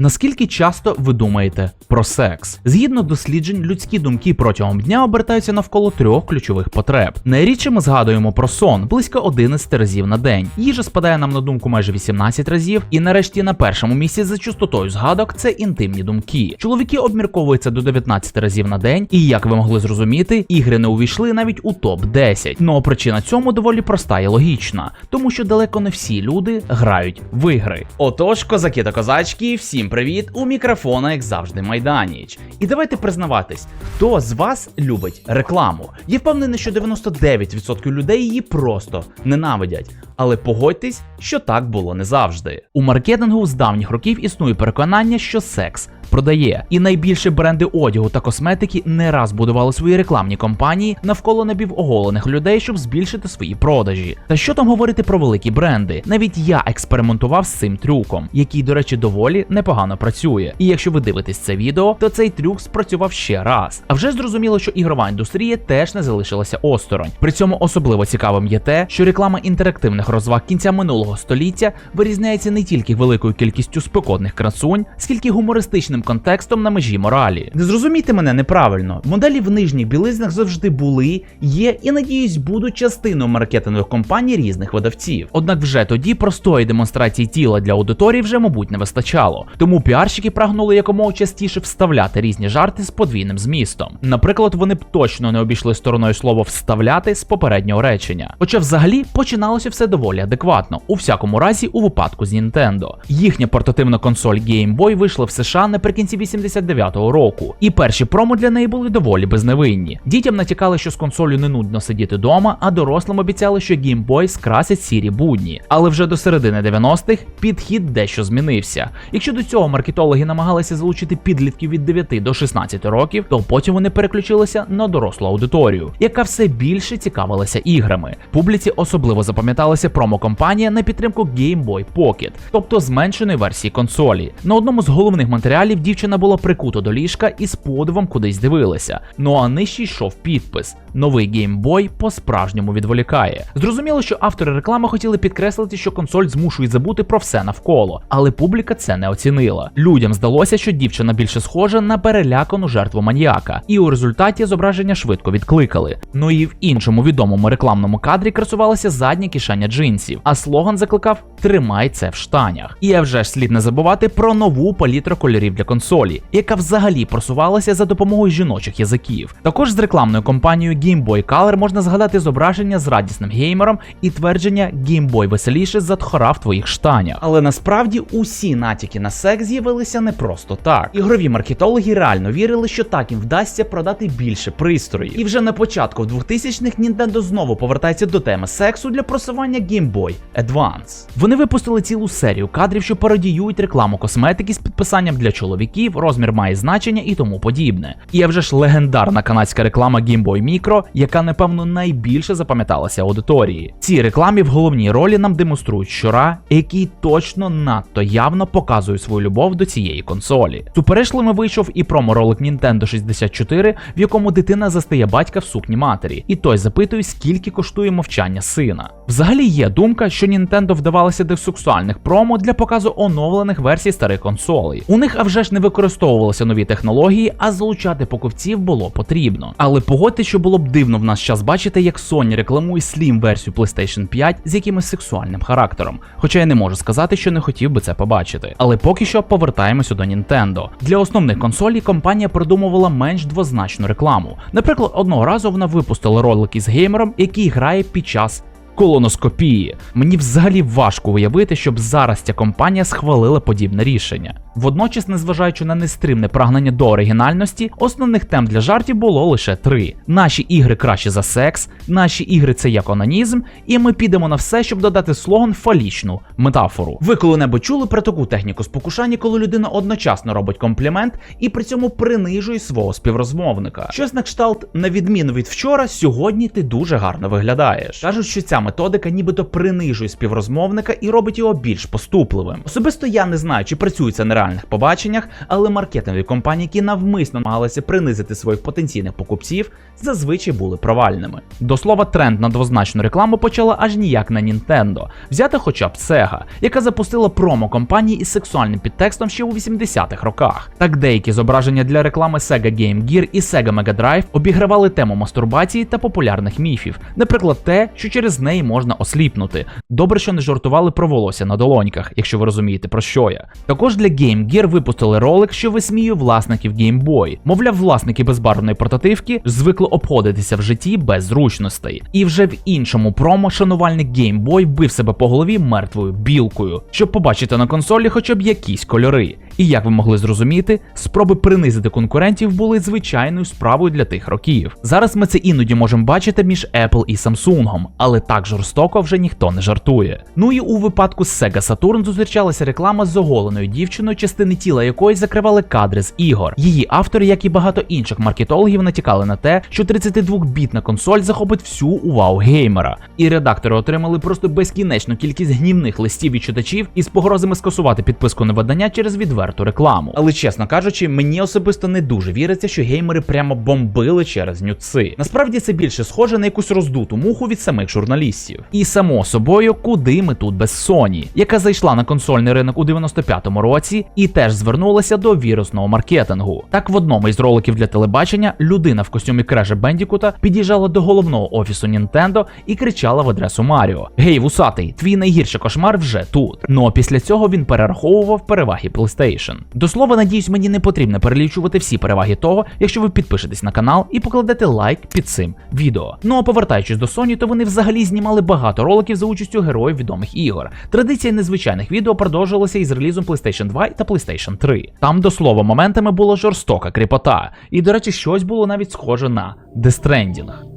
Наскільки часто ви думаєте про секс? Згідно досліджень, людські думки протягом дня обертаються навколо трьох ключових потреб. Найрідше ми згадуємо про сон близько 11 разів на день. Їжа спадає нам на думку майже 18 разів, і нарешті на першому місці за частотою згадок це інтимні думки. Чоловіки обмірковуються до 19 разів на день, і як ви могли зрозуміти, ігри не увійшли навіть у топ 10 Ну причина цьому доволі проста і логічна, тому що далеко не всі люди грають в ігри. Отож, козаки та козачки, всім привіт! У мікрофона, як завжди, Майданіч. І давайте признаватись, хто з вас любить рекламу? Я впевнений, що 99% людей її просто ненавидять. Але погодьтесь, що так було не завжди. У маркетингу з давніх років існує переконання, що секс продає. І найбільші бренди одягу та косметики не раз будували свої рекламні кампанії навколо напівоголених людей, щоб збільшити свої продажі. Та що там говорити про великі бренди? Навіть я експериментував з цим трюком, який, до речі, доволі непогано працює. І якщо ви дивитесь це відео, то цей трюк спрацював ще раз. А вже зрозуміло, що ігрова індустрія теж не залишилася осторонь. При цьому особливо цікавим є те, що реклама інтерактивних розваг кінця минулого століття вирізняється не тільки великою кількістю спекотних красунь, скільки гумористичним контекстом на межі моралі. Не зрозумійте мене неправильно. Моделі в нижніх білизнах завжди були, є і надіюсь, будуть частиною маркетингових компаній різних видавців. Однак вже тоді простої демонстрації тіла для аудиторії вже, мабуть, не вистачало. Тому піарщики прагнули якомога частіше вставляти різні жарти з подвійним змістом. Наприклад, вони б точно не обійшли стороною слово вставляти з попереднього речення. Хоча взагалі починалося все доволі адекватно, у всякому разі, у випадку з Nintendo. Їхня портативна консоль Game Boy вийшла в США наприкінці 89-го року, і перші промо для неї були доволі безневинні. Дітям натякали, що з консолью не нудно сидіти вдома, а дорослим обіцяли, що Game Boy скрасить сірі будні. Але вже до середини 90-х підхід дещо змінився. Якщо до цього маркетологи намагалися залучити підлітків від 9 до 16 років, то потім вони переключилися на дорослу аудиторію, яка все більше цікавилася іграми. Публіці особливо запам'яталася промо-компанія на підтримку Game Boy Pocket, тобто зменшеної версії консолі. На одному з головних матеріалів дівчина була прикута до ліжка і з подивом кудись дивилася. Ну а нижче йшов підпис: новий Boy по-справжньому відволікає. Зрозуміло, що автори реклами хотіли підкреслити, що консоль змушує забути про все навколо, але публіка це не оцінила. Людям здалося, що дівчина більше схожа на перелякану жертву маньяка, і у результаті зображення швидко відкликали. Ну і в іншому відомому рекламному кадрі красувалася задня кишеня джинсів, а слоган закликав Тримай це в штанях. І вже ж слід не забувати про нову палітру кольорів для консолі, яка взагалі просувалася за допомогою жіночих язиків. Також з рекламною компанією Game Boy Color можна згадати зображення з радісним геймером і твердження Game Boy веселіше за тхора в твоїх штанях. Але насправді усі натяки на секс з'явилися не просто так. Ігрові маркетологи реально вірили, що так їм вдасться продати більше пристроїв. І вже на початку 2000-х Nintendo знову повертається до теми сексу для просування Game Boy Advance. Вони випустили цілу серію кадрів, що пародіюють рекламу косметики з підписанням для чоловіків, розмір має значення і тому подібне. І вже ж легендарна канадська реклама Game Boy Micro, яка напевно найбільше запам'яталася аудиторії. Цій рекламі в головній ролі нам демонструють щура, який точно надто явно показує свою любов до цієї консолі. Суперечливим вийшов і промо-ролик Nintendo 64, в якому дитина застає батька в сукні матері, і той запитує, скільки коштує мовчання сина. Взагалі є думка, що Nintendo вдавалося до сексуальних промо для показу оновлених версій старих консолей. У них а вже ж не використовувалися нові технології, а залучати покупців було потрібно. Але погодьте, що було б дивно в наш час бачити, як Sony рекламує Slim версію PlayStation 5 з якимось сексуальним характером. Хоча я не можу сказати, що не хотів би це побачити. Але поки що повертаємося до Nintendo. Для основних консолей компанія придумувала менш двозначну рекламу. Наприклад, одного разу вона випустила ролик із геймером, який грає під час колоноскопії. Мені взагалі важко уявити, щоб зараз ця компанія схвалила подібне рішення. Водночас, незважаючи на нестримне прагнення до оригінальності, основних тем для жартів було лише три: наші ігри краще за секс, наші ігри це як онанізм, і ми підемо на все, щоб додати слоган фалічну метафору. Ви коли-небудь чули про таку техніку спокушання, коли людина одночасно робить комплімент і при цьому принижує свого співрозмовника. Щось на кшталт, на відміну від вчора, сьогодні ти дуже гарно виглядаєш. Кажуть, що ця методика нібито принижує співрозмовника і робить його більш поступливим. Особисто я не знаю, чи працює на реальних побаченнях, але маркетингові компанії, які навмисно намагалися принизити своїх потенційних покупців, зазвичай були провальними. До слова, тренд на двозначну рекламу почала аж ніяк на Nintendo. Взяти хоча б Sega, яка запустила промо-компанії із сексуальним підтекстом ще у 80-х роках. Так деякі зображення для реклами Sega Game Gear і Sega Mega Drive обігравали тему мастурбації та популярних міфів, наприклад, те, що через неї можна осліпнути. Добре, що не жартували про волосся на долоньках, якщо ви розумієте про що я. Також для Game Gear випустили ролик, що висміює власників Game Boy. Мовляв, власники безбарвної портативки звикли обходитися в житті без зручностей. І вже в іншому промо шанувальник Game Boy бив себе по голові мертвою білкою, щоб побачити на консолі хоча б якісь кольори. І як ви могли зрозуміти, спроби принизити конкурентів були звичайною справою для тих років. Зараз ми це іноді можемо бачити між Apple і Samsung, але так жорстоко вже ніхто не жартує. Ну і у випадку з Sega Saturn зустрічалася реклама з оголеною дівчиною, частини тіла якої закривали кадри з ігор. Її автори, як і багато інших маркетологів, натякали на те, що 32-бітна консоль захопить всю увагу геймера. І редактори отримали просто безкінечну кількість гнівних листів від читачів із погрозами скасувати підписку на видання через відверту рекламу. Але чесно кажучи, мені особисто не дуже віриться, що геймери прямо бомбили через нюци. Насправді це більше схоже на якусь роздуту муху від самих журналістів. І само собою, куди ми тут без Sony, яка зайшла на консольний ринок у 95-му році і теж звернулася до вірусного маркетингу. Так в одному із роликів для телебачення людина в костюмі Креша Бендікута під'їжджала до головного офісу Nintendo і кричала в адресу Маріо: Гей, вусатий, твій найгірший кошмар вже тут. Ну а після цього він перераховував переваги PlayStation. До слова, надіюсь, мені не потрібно перелічувати всі переваги того, якщо ви підпишетесь на канал і покладете лайк під цим відео. Ну а повертаючись до Sony, то вони взагалі знімали багато роликів за участю героїв відомих ігор. Традиція незвичайних відео продовжилася із релізом PlayStation 2 та PlayStation 3. Там, до слова, моментами була жорстока кріпота. І, до речі, щось було навіть схоже на Death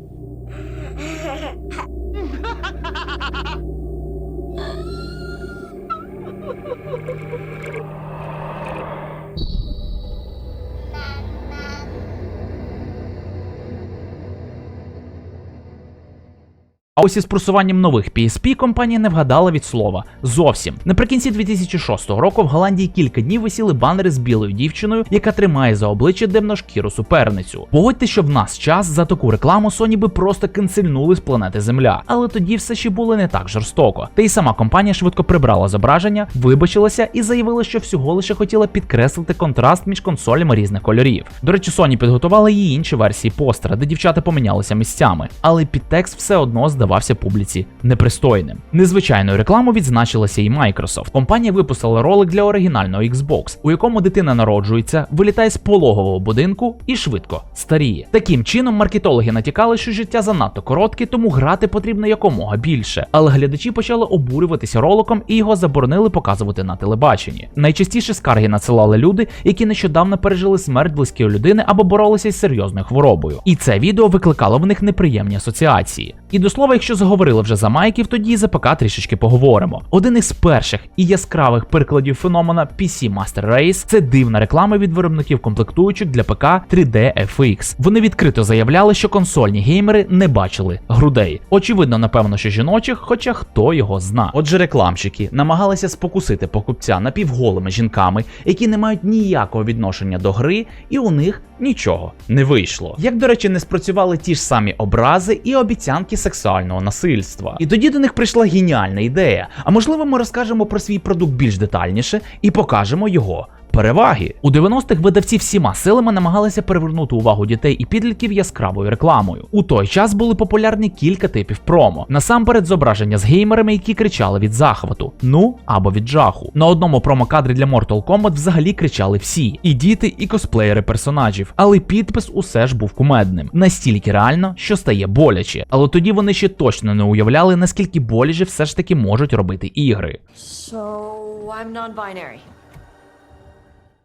А ось із просуванням нових PSP компанія не вгадала від слова зовсім. Наприкінці 2006 року в Голландії кілька днів висіли банери з білою дівчиною, яка тримає за обличчя демношкіру суперницю. Погодьте, що в нас час за таку рекламу Sony би просто канцельнули з планети Земля, але тоді все ще було не так жорстоко. Та й сама компанія швидко прибрала зображення, вибачилася і заявила, що всього лише хотіла підкреслити контраст між консолями різних кольорів. До речі, Sony підготувала і інші версії постера, де дівчата помінялися місцями, але підтекст все одно здавався публіці непристойним. Незвичайною рекламою відзначилася і Microsoft. Компанія випустила ролик для оригінального Xbox, у якому дитина народжується, вилітає з пологового будинку і швидко старіє. Таким чином, маркетологи натякали, що життя занадто коротке, тому грати потрібно якомога більше. Але глядачі почали обурюватися роликом і його заборонили показувати на телебаченні. Найчастіше скарги надсилали люди, які нещодавно пережили смерть близької людини або боролися із серйозною хворобою. І це відео викликало в них неприємні асоціації. І до слова, якщо заговорили вже за майків, тоді за ПК трішечки поговоримо. Один із перших і яскравих прикладів феномена PC Master Race – це дивна реклама від виробників комплектуючих для ПК 3D FX. Вони відкрито заявляли, що консольні геймери не бачили грудей. Очевидно, напевно, що жіночих, хоча хто його зна. Отже, рекламщики намагалися спокусити покупця напівголими жінками, які не мають ніякого відношення до гри, і у них нічого не вийшло. Як, до речі, не спрацювали ті ж самі образи і обіцянки сексуального насильства. І тоді до них прийшла геніальна ідея. А можливо, ми розкажемо про свій продукт більш детальніше і покажемо його. Переваги у 90-х видавці всіма силами намагалися привернути увагу дітей і підлітків яскравою рекламою. У той час були популярні кілька типів промо. Насамперед, зображення з геймерами, які кричали від захвату, ну або від жаху. На одному промокадрі для Mortal Kombat взагалі кричали всі: і діти, і косплеєри персонажів. Але підпис усе ж був кумедним, настільки реально, що стає боляче. Але тоді вони ще точно не уявляли, наскільки боляче все ж таки можуть робити ігри. So I'm non binary.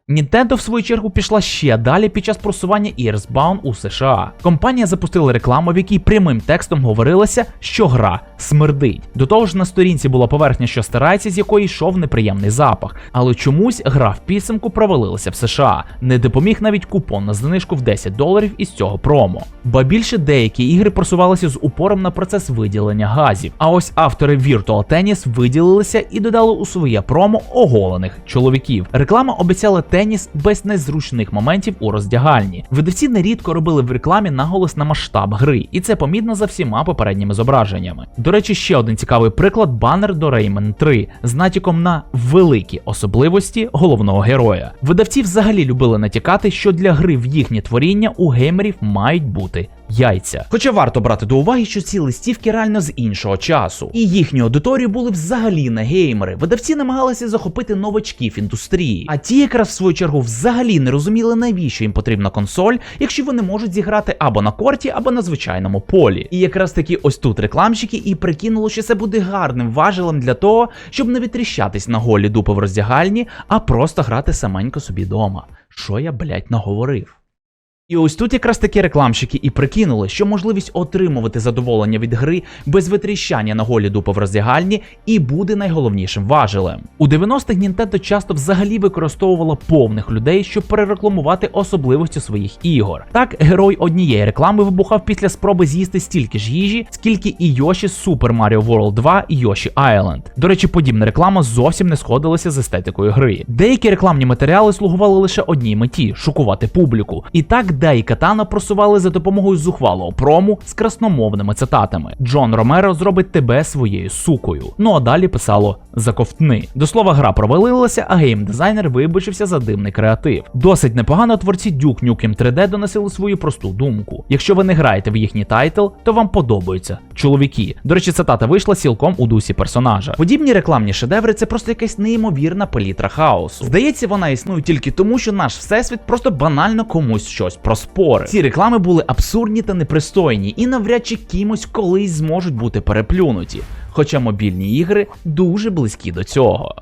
Nintendo, в свою чергу, пішла ще далі під час просування Earthbound у США. Компанія запустила рекламу, в якій прямим текстом говорилося, що гра смердить. До того ж, на сторінці була поверхня, що стирається, з якої йшов неприємний запах. Але чомусь гра в підсумку провалилася в США. Не допоміг навіть купон на знижку в 10 доларів із цього промо. Ба більше деякі ігри просувалися з упором на процес виділення газів. А ось автори Virtual Tennis виділилися і додали у своє промо оголених чоловіків. Реклама обіцяла теніс без незручних моментів у роздягальні. Видавці нерідко робили в рекламі наголос на масштаб гри, і це помітно за всіма попередніми зображеннями. До речі, ще один цікавий приклад банер до Rayman 3 з натяком на великі особливості головного героя. Видавці взагалі любили натякати, що для гри в їхнє творіння у геймерів мають бути яйця. Хоча варто брати до уваги, що ці листівки реально з іншого часу, і їхню аудиторію були взагалі не геймери. Видавці намагалися захопити новачків індустрії, а ті, якраз в свою чергу, взагалі не розуміли, навіщо їм потрібна консоль, якщо вони можуть зіграти або на корті, або на звичайному полі. І якраз таки ось тут рекламщики і прикинули, що це буде гарним важелем для того, щоб не відтріщатись на голі дупи в роздягальні, а просто грати саменько собі дома. Що я, блять, наговорив? І ось тут якраз такі рекламщики і прикинули, що можливість отримувати задоволення від гри без витріщання на голі дупи в роздягальні і буде найголовнішим важелем. У 90-х Nintendo часто взагалі використовувала повних людей, щоб перерекламувати особливості своїх ігор. Так, герой однієї реклами вибухав після спроби з'їсти стільки ж їжі, скільки і Йоші з Super Mario World 2 і Йоші Island. До речі, подібна реклама зовсім не сходилася з естетикою гри. Деякі рекламні матеріали слугували лише одній меті шокувати публіку. І так Дай і Катана просували за допомогою зухвалого прому з красномовними цитатами. Джон Ромеро зробить тебе своєю сукою. Ну а далі писало заковтни. До слова, гра провалилася, а геймдизайнер вибачився за дивний креатив. Досить непогано творці Duke Nukem 3D доносили свою просту думку. Якщо ви не граєте в їхній тайтл, то вам подобаються чоловіки. До речі, цитата вийшла цілком у дусі персонажа. Подібні рекламні шедеври це просто якась неймовірна палітра хаосу. Здається, вона існує тільки тому, що наш всесвіт просто банально комусь щось проспорив. Ці реклами були абсурдні та непристойні, і навряд чи кимось колись зможуть бути переплюнуті. Хоча мобільні ігри дуже близькі до цього.